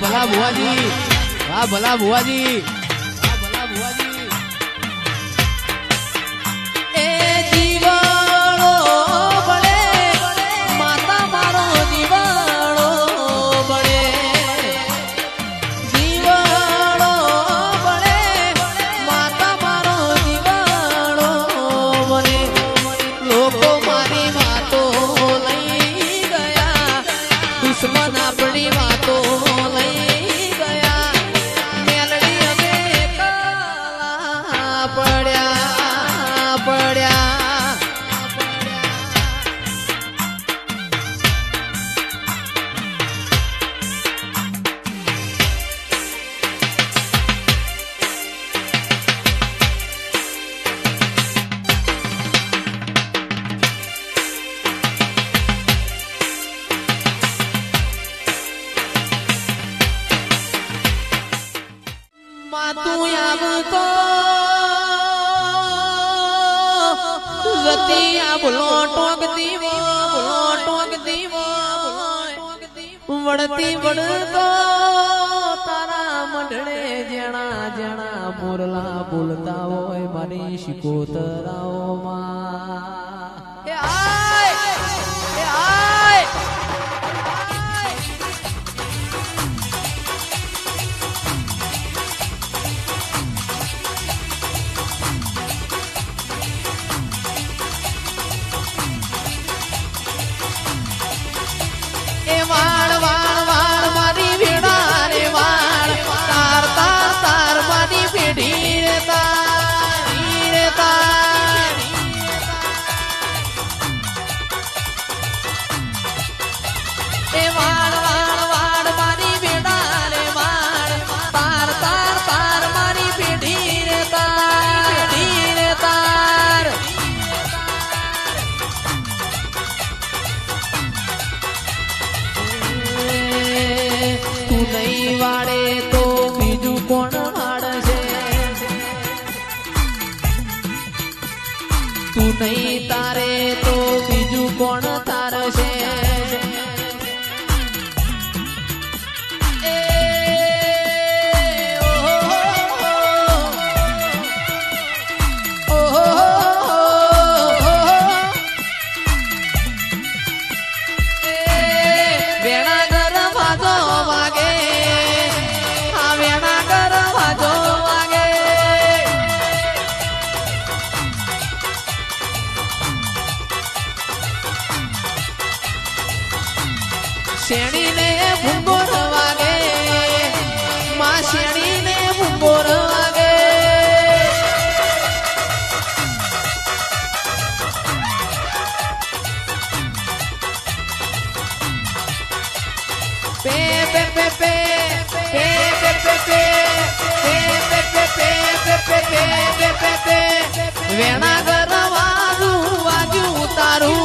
ભલા ભુવાજી વાહ ભલા ભુવાજી માતું આવતો. જતી આ ભૂલો ટોક દીવો ભૂલો ટોક દીવો વળતી વળતો તારા મંડળે જણા જણા મોરલા બોલતા હોય મારી શિકોતરાઓમાં. Venagarawa, Adu, Adu, Taru,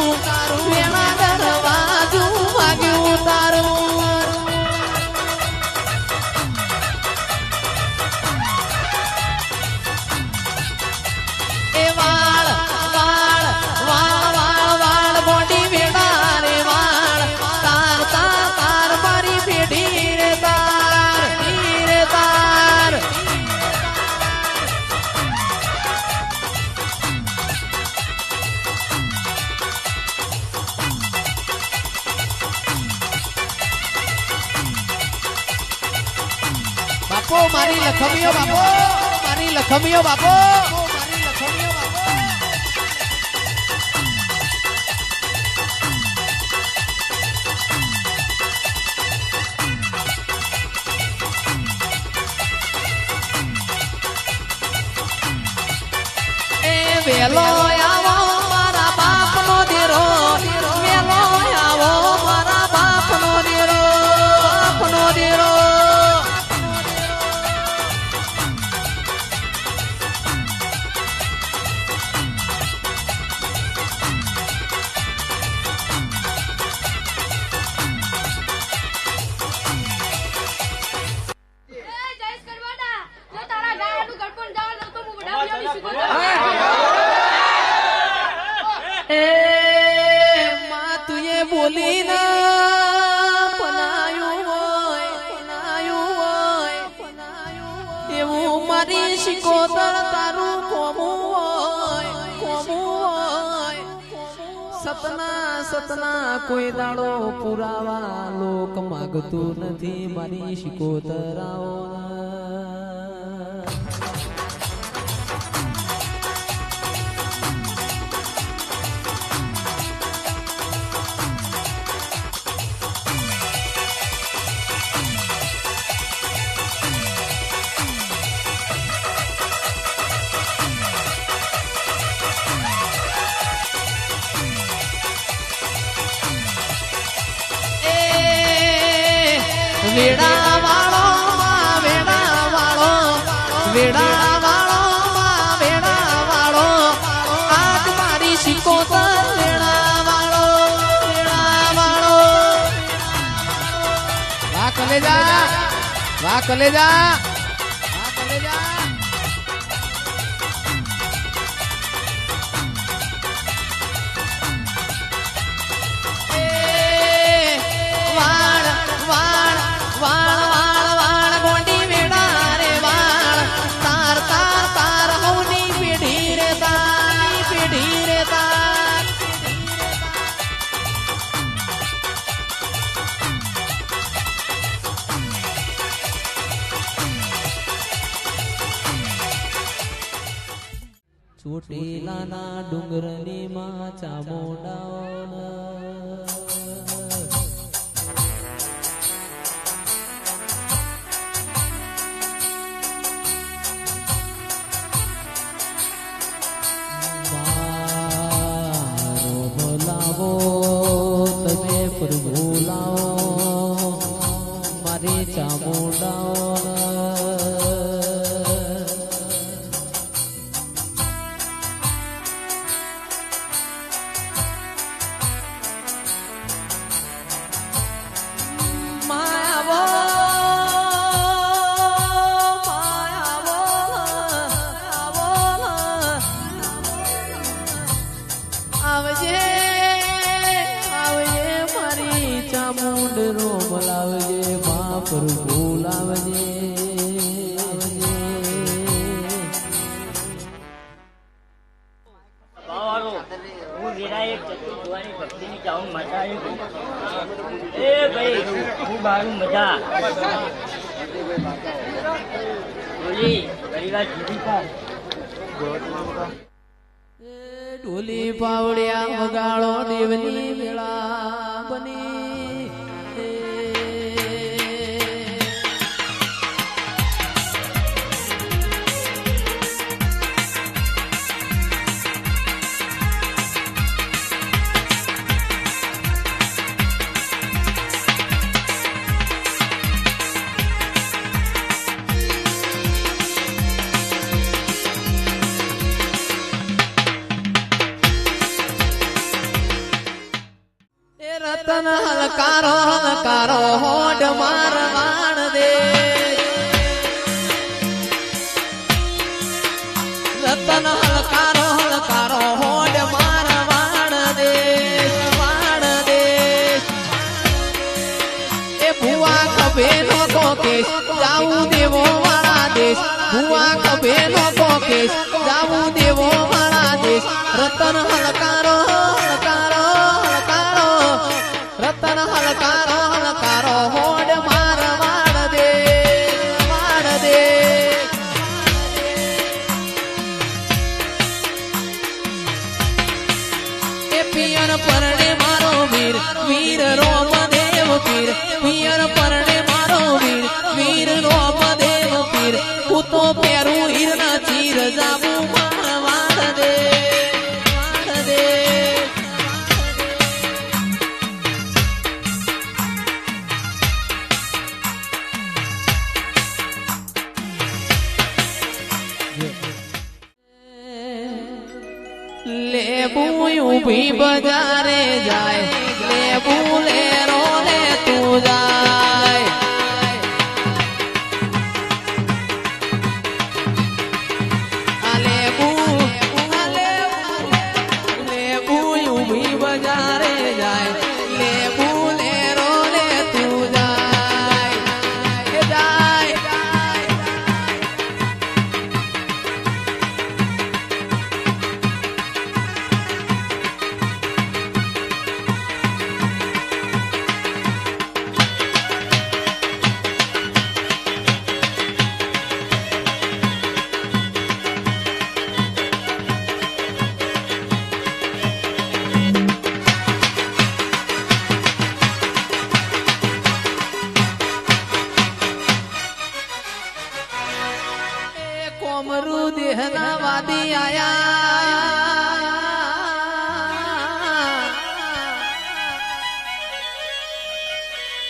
લખમીઓ બાપો! મારી લખમીઓ બાપો! વેલો સતના કોઈ દાડો પુરાવા લોક માગતું નથી. મારી શિકોતરાઓ વેડા વાળો વેડા વાળો વેડા વાળો વેડા વાળો આજ મારી શિકોતર વેડા વાળો વેડા કલેજા. ચોટીલાના ડુંગરની માં ચામુંડાઓ મારો પ્રભુ લાવો. મારી ચામુંડાઓ હું વિનાયક ચતુર્ભુવાની ભક્તિની પાડ. પાવડિયા વગાડો દેવની વેળા બની કોકેશ જાવું દેવો મારા દેશ, ભુવા કભે નો કોકેશ જાવું દેવો મારા દેશ, રતન હલકારો હલકારો હલકારો. રતન હલકારો હલકારો હોડ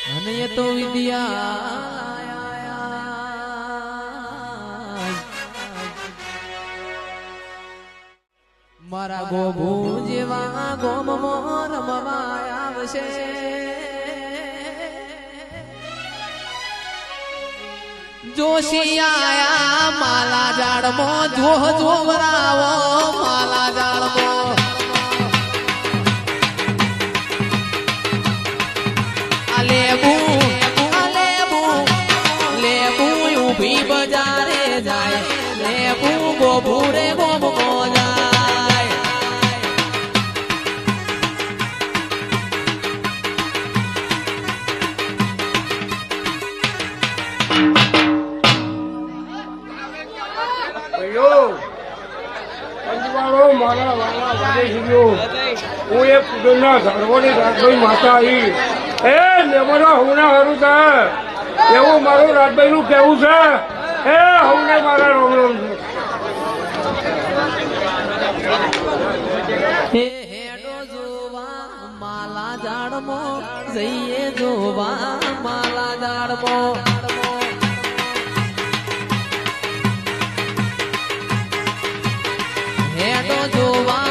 અને એ તો વિદ્યા મારા ગોભુ જેવા ગોમ રમવા આવશે જોશી આયા માલા જાડમાં જોહ જોવરાવો માલા જાડમાં ધર્મોની રાજભાઈ માતા એ લેમડા હુના હારું છે. એવું મારું રાજભાઈ નું કેવું છે. એ, હવને મારા રોમ રોમ છે માલા ઝાડમો જઈએ જોવા, માલા ઝાડમો હેડો જોવા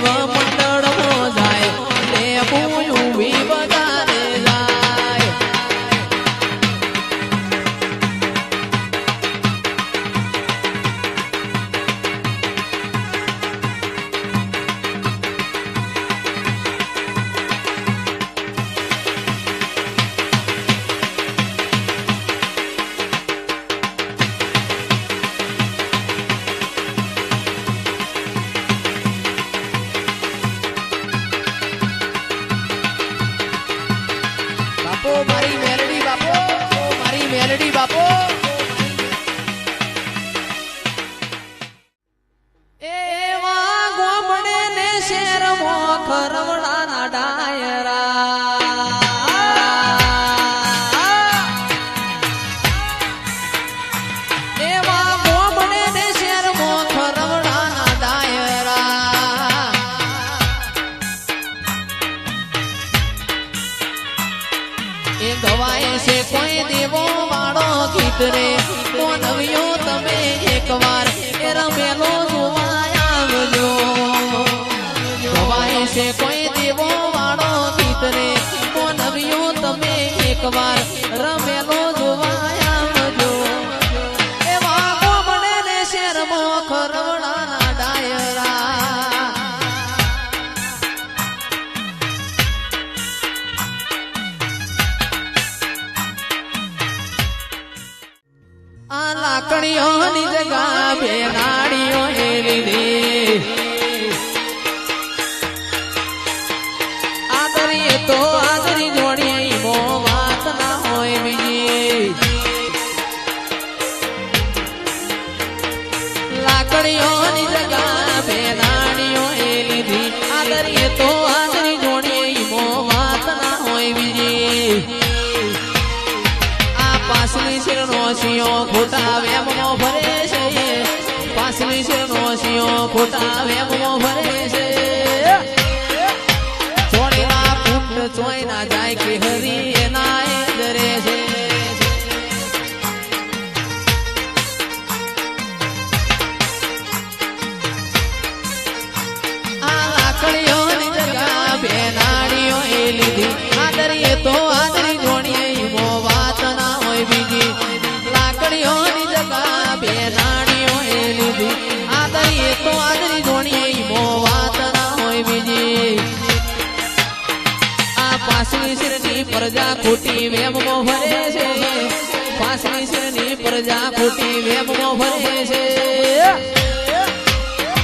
સેવામાં ગીત રે નવ્યો તમે એકવાર એ રમેલો જોવા આવજો. ગવાય છે કોઈ દેવો વાળો ગીત રે નવ્યો તમે એકવાર આ પાસલી શેરનો સિંહો ખોટા વેમો ભરે છે. પાસલી શેરનો સિંહો ખોટા વેમનો ભરે છે. ચોરીના કુંડ ચોય ના જાય કે હરી એના પ્રજા ખોટી વેમમાં ભરે છે. પાસલી શિરની પ્રજા ખોટી વેમમાં ભરે છે.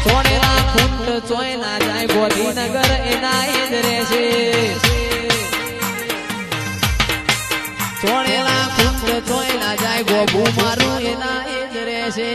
સોનેરા કુંડ ચોયના જાય ગોધીનગર, એના એ જ રહેશે સોનેરા કુંડ ચોયના જાય ગોબુ મારું એના એ જ રહેશે